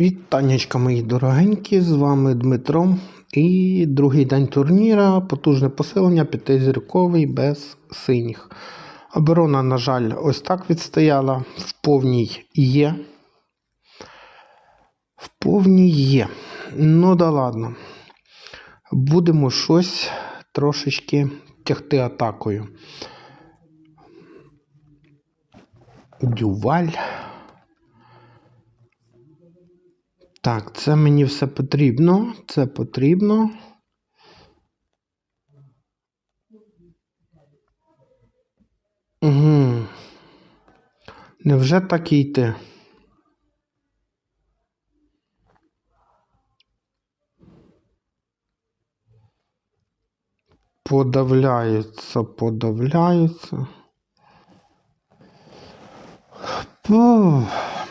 Вітаннячка, мої дорогенькі, з вами Дмитро. І другий день турніра, потужне посилення, п'ятизірковий без синіх. Оборона, на жаль, ось так відстояла. В повній є. В повній є. Ну да ладно. Будемо щось трошечки тягти атакою. Дюваль. Так, це мені все потрібно. Це потрібно. Угу. Невже так і йти? Подавляються, подавляються. Пух.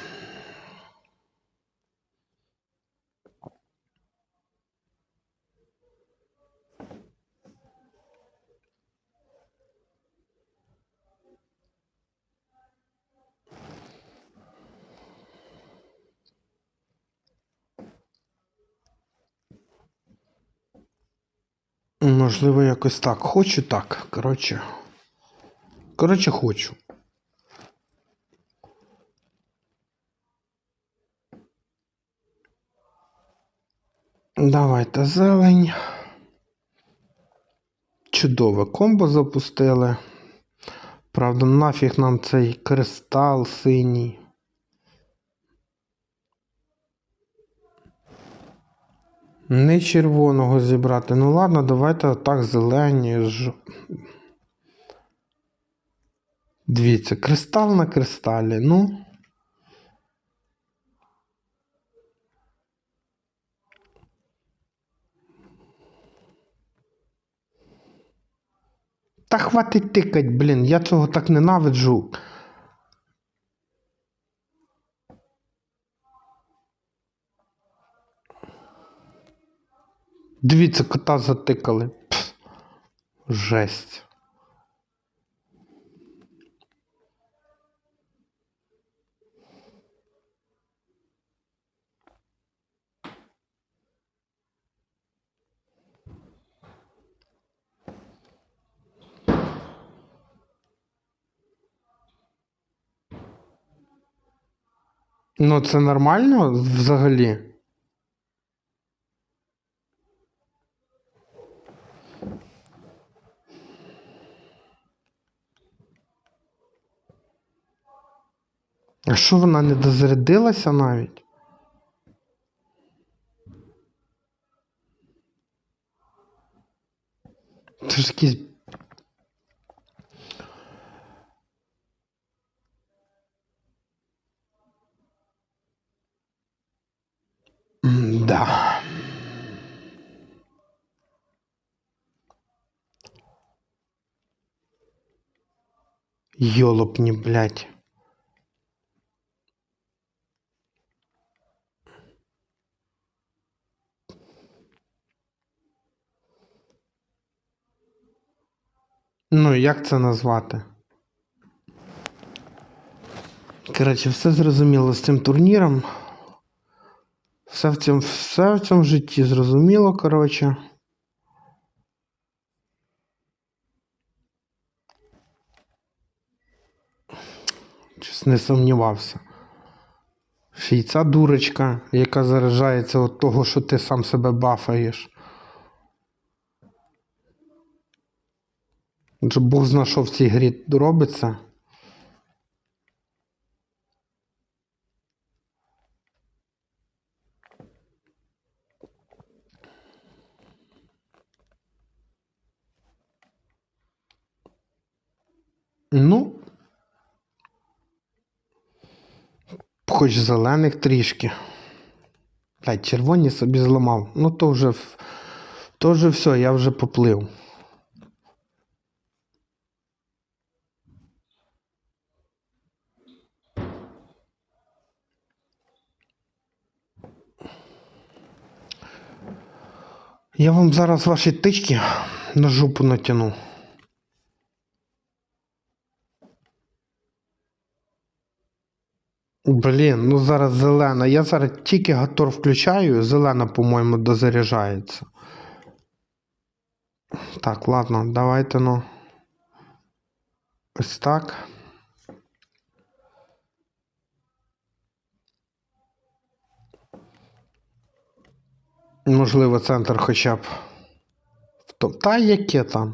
Можливо, якось так. Хочу так. Коротше. Коротше, хочу. Давайте зелень. Чудове комбо запустили. Правда, нафіг нам цей кристал синій. Не червоного зібрати. Ну ладно, давайте так зелені. Ж... Дивіться, кристал на кристалі. Ну. Та хватить тикать, блін, я цього так ненавиджу. Дивіться, кота затикали. Пф, жесть. Ну, це нормально взагалі? А що вона не дозарядилася навіть? Це ж якийсь. Да. Ёлопни, блядь. Ну, як це назвати? Коротше, все зрозуміло з цим турніром. Все в цьому, все в цьому житті зрозуміло, коротше. Щось не сумнівався. Ще й ця дурочка, яка заражається від того, що ти сам себе бафаєш. Адже Бог зна, що в цій грі робиться. Ну, хоч зелених трішки. Блядь, червоні собі зламав. Ну то вже, то вже все, я вже поплив. Я вам зараз ваші тички на жопу натяну. Блін, ну зараз зелена. Я зараз тільки гатор включаю, зелена, по-моєму, дозаряджається. Так, ладно, давайте ну. Ось так. Можливо, центр хоча б. вто- Та яке там?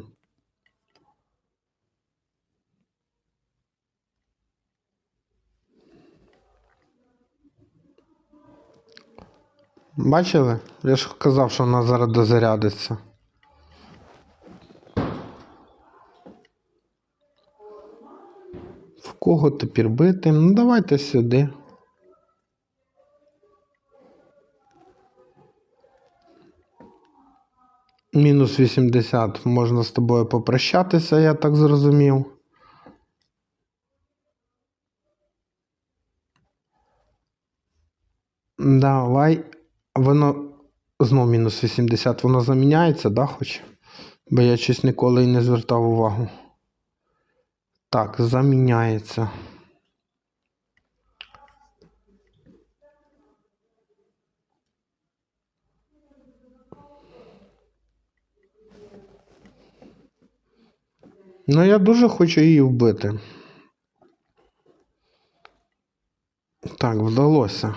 Бачили? Я ж казав, що вона зараз дозарядиться. В кого тепер бити? Ну давайте сюди. Мінус 80. Можна з тобою попрощатися, я так зрозумів. Давай. Воно знов мінус 80. Воно заміняється, да, хоч? Бо я щось ніколи і не звертав увагу. Так, заміняється. Ну, я дуже хочу її вбити. Так, вдалося.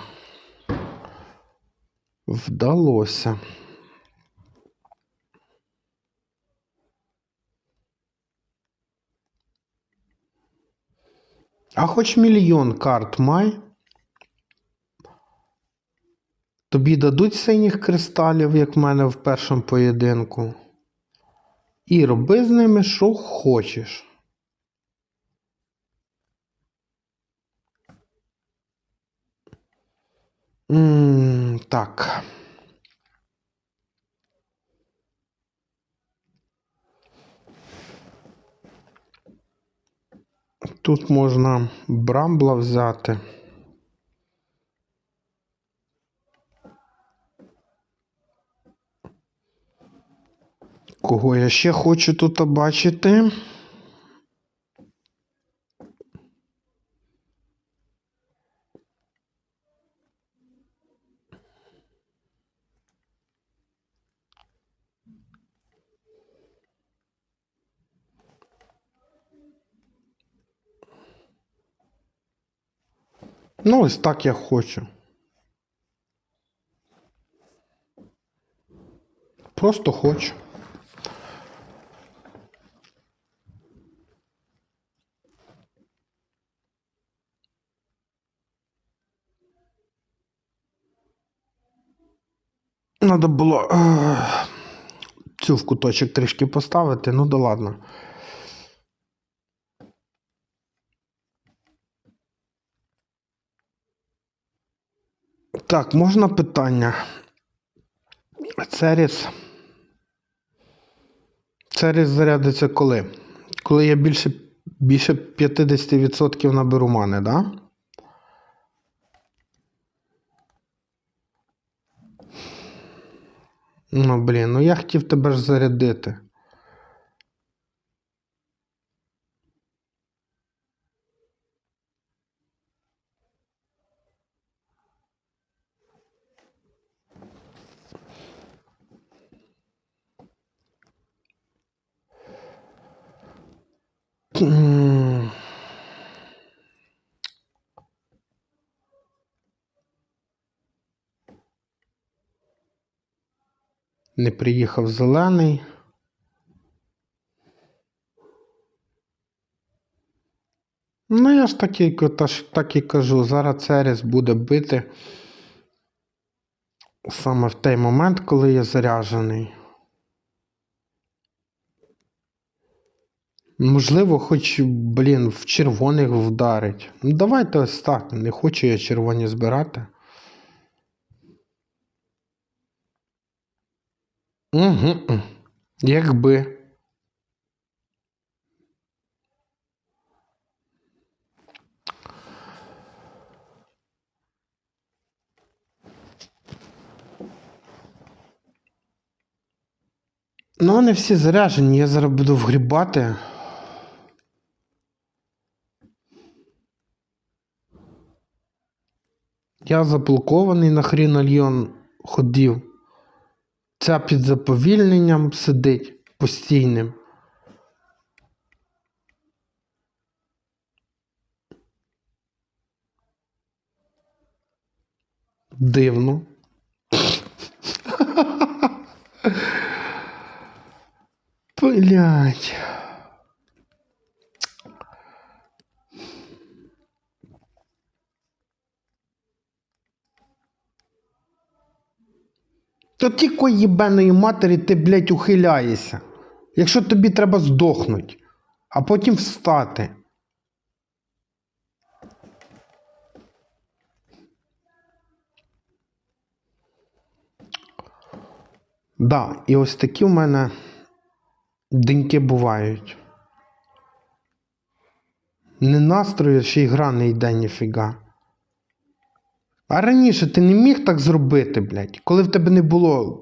Вдалося. А хоч мільйон карт май. Тобі дадуть синіх кристалів, як в мене в першому поєдинку. І роби з ними, що хочеш. М, так. Тут можна брамбла взяти. Кого я ще хочу тут бачити? Ну, ось так я хочу. Просто хочу. Надо було цю в куточок трішки поставити, ну да ладно. Так, можна питання. Церіс. Церіс зарядиться коли? Коли я більше, більше 50% наберу мани, да? Ну, блін, ну я хотів тебе ж зарядити. М. Не приїхав зелений. Ну, я ж так і, так і кажу, зараз Церес буде бити саме в той момент, коли я заряджений. Можливо, хоч, блін, в червоних вдарить. Ну, давайте ось так. Не хочу я червоні збирати. Угу. Якби. Ну, вони всі заряжені, я зараз буду вгрібати. Я заблокований на хрінальйон ходів. Ця під заповільненням сидить постійним. Дивно. Блять. То тільки їбаної матері ти, блядь, ухиляєшся. Якщо тобі треба здохнути, а потім встати. Да, і ось такі в мене деньки бувають. Не настрою, ще й гра не йде ніфіга. А раніше ти не міг так зробити, блядь, коли в тебе не було.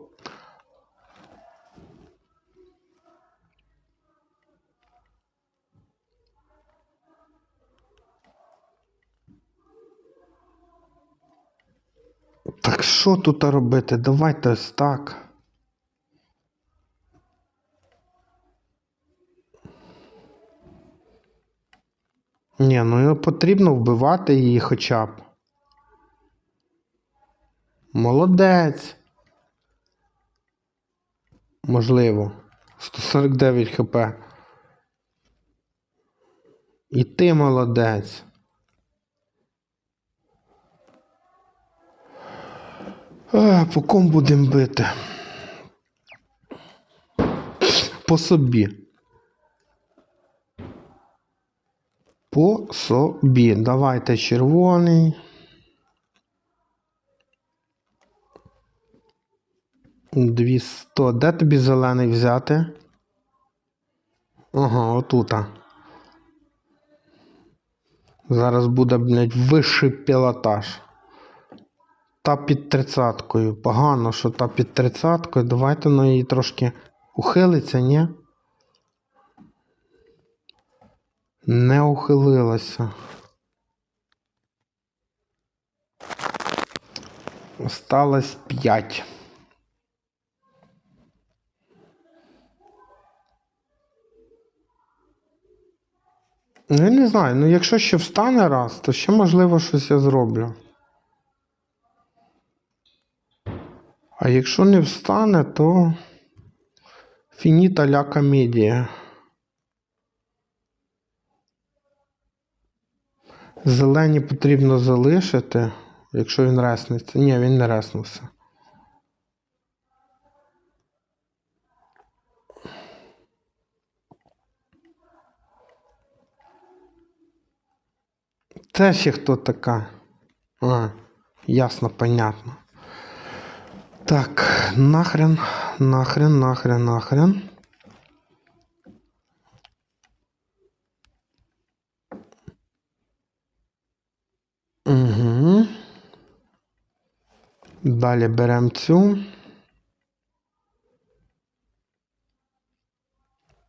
Так що тут робити? Давайте ось так. Ні, ну потрібно вбивати її хоча б. Молодець. Можливо. 149 хп. І ти молодець. А, по ком будемо бити? По собі. По собі. Давайте червоний. 200. Де тобі зелений взяти? Ага, отута. Зараз буде, блядь, вищий пілотаж. Та під тридцяткою. Погано, що та під тридцяткою. Давайте на її трошки ухилиться, ні? Не ухилилася. Осталось 5. Ну, я не знаю, ну якщо ще встане раз, то ще можливо щось я зроблю. А якщо не встане, то фініта ля комедія. Зелені потрібно залишити, якщо він реснеться. Ні, він не реснувся. Це ще хто така? А, ясно, понятно. Так, нахрен, нахрен, нахрен, нахрен. Угу. Далі беремо цю.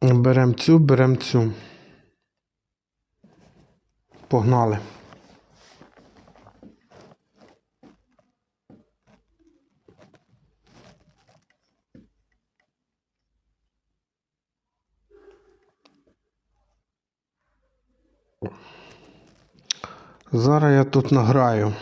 Беремо цю, беремо цю. Погнали. Зараз я тут награю.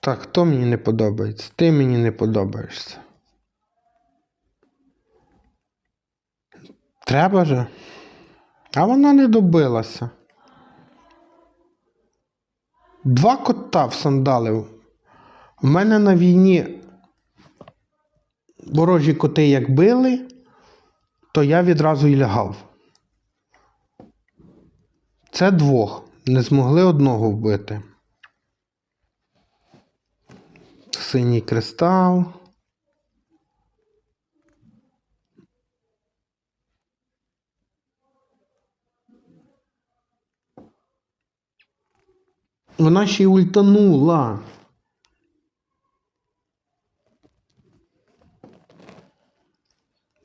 Так, хто мені не подобається? Ти мені не подобаєшся. Треба же. А вона не добилася. Два кота всандалив. У мене на війні ворожі коти як били, то я відразу й лягав. Це двох. Не змогли одного вбити. Синій кристал. Вона ще й ультанула.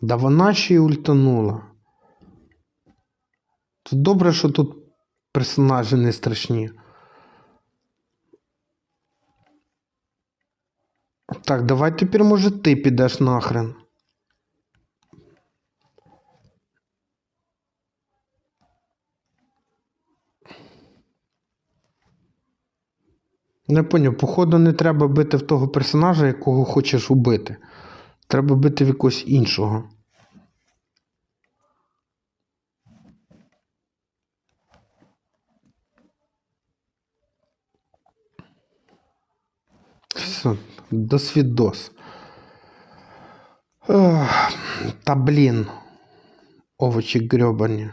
Да вона ще й ультанула. Добре, що тут персонажі не страшні. Так, давай тепер, може, ти підеш нахрен. Не поняв, походу, не треба бити в того персонажа, якого хочеш убити. Треба бити в якогось іншого. Все, досвідос. Та блін. Овочі грьобані.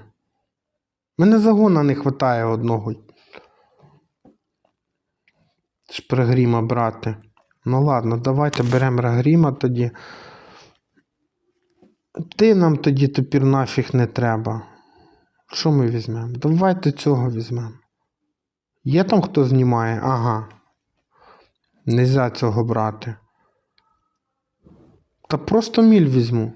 Мене загона не вистачає одного. Шпригріма брати. Ну ладно, давайте беремо Рагріма тоді. Ти нам тоді тепер нафіг не треба. Що ми візьмемо? Давайте цього візьмемо. Є там хто знімає? Ага. Нельзя цього брати. Та просто міль візьму.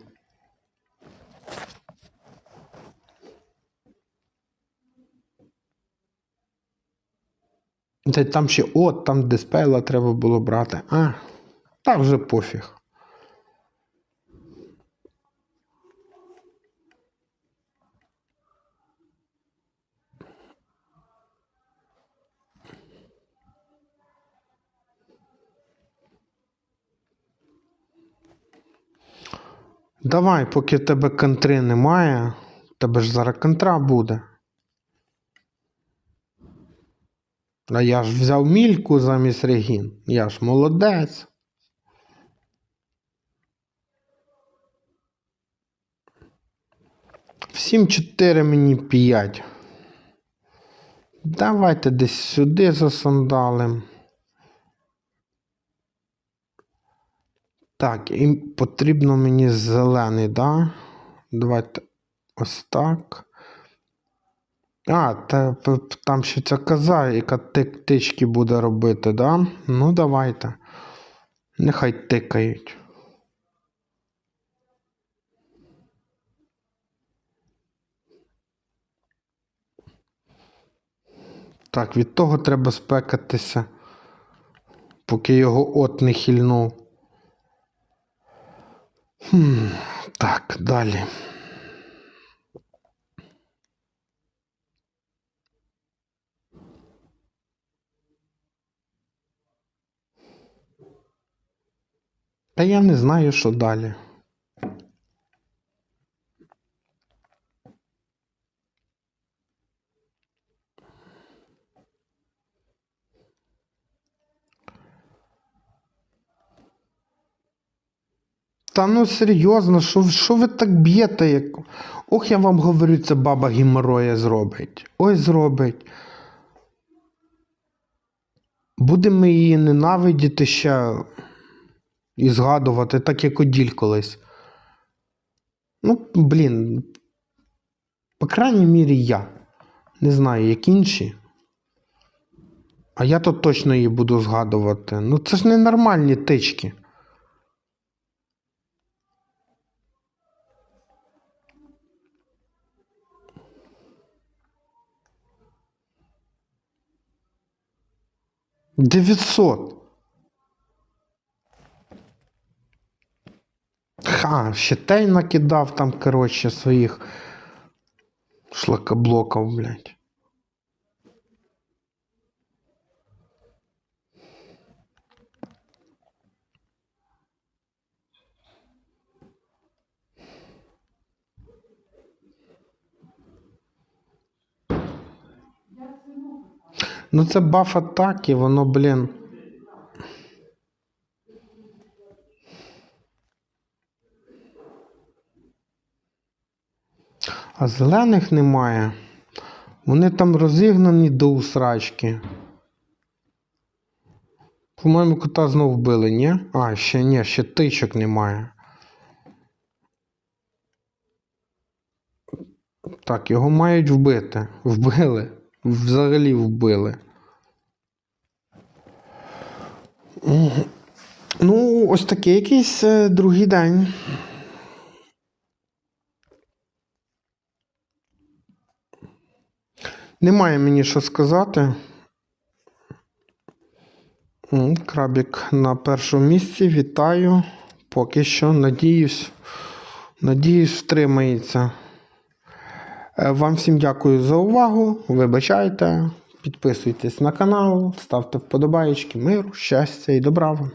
Та там ще от, там диспейла треба було брати. А, та вже пофіг. Давай, поки в тебе контри немає, тебе ж зараз контра буде. А я ж взяв мільку замість Регін. Я ж молодець. Всім 4 мені 5. Давайте десь сюди засандалим. Так, і потрібно мені зелений, да? Давайте ось так. А, та, там ще ця коза, яка тик тички буде робити, да? Ну, давайте. Нехай тикають. Так, від того треба спекатися, поки його от не хильнув. Хм, так, далі. Та я не знаю, що далі. Та ну серйозно, що, що ви так б'єте? Як... Ох, я вам говорю, це баба геморроя зробить. Ой, зробить. Будемо її ненавидіти ще і згадувати, так як оділь колись. Ну, блін. По крайній мірі, я. Не знаю, як інші. А я то точно її буду згадувати. Ну це ж ненормальні тички. Дев'ятсот. Ха, ще тей накидав там, коротше, своїх шлакоблоків, блядь. Ну це баф атаки, воно, блін. А зелених немає. Вони там розігнані до усрачки. По-моєму, кота знов вбили, ні? А, ще ні, ще тичок немає. Так, його мають вбити. Вбили. Взагалі вбили. Ну, ось такий якийсь е, другий день. Немає мені що сказати. Крабік на першому місці. Вітаю. Поки що, надіюсь, надіюсь, втримається. Е, Вам всім дякую за увагу. Вибачайте, підписуйтесь на канал, ставте вподобаєчки, миру, щастя і добра вам.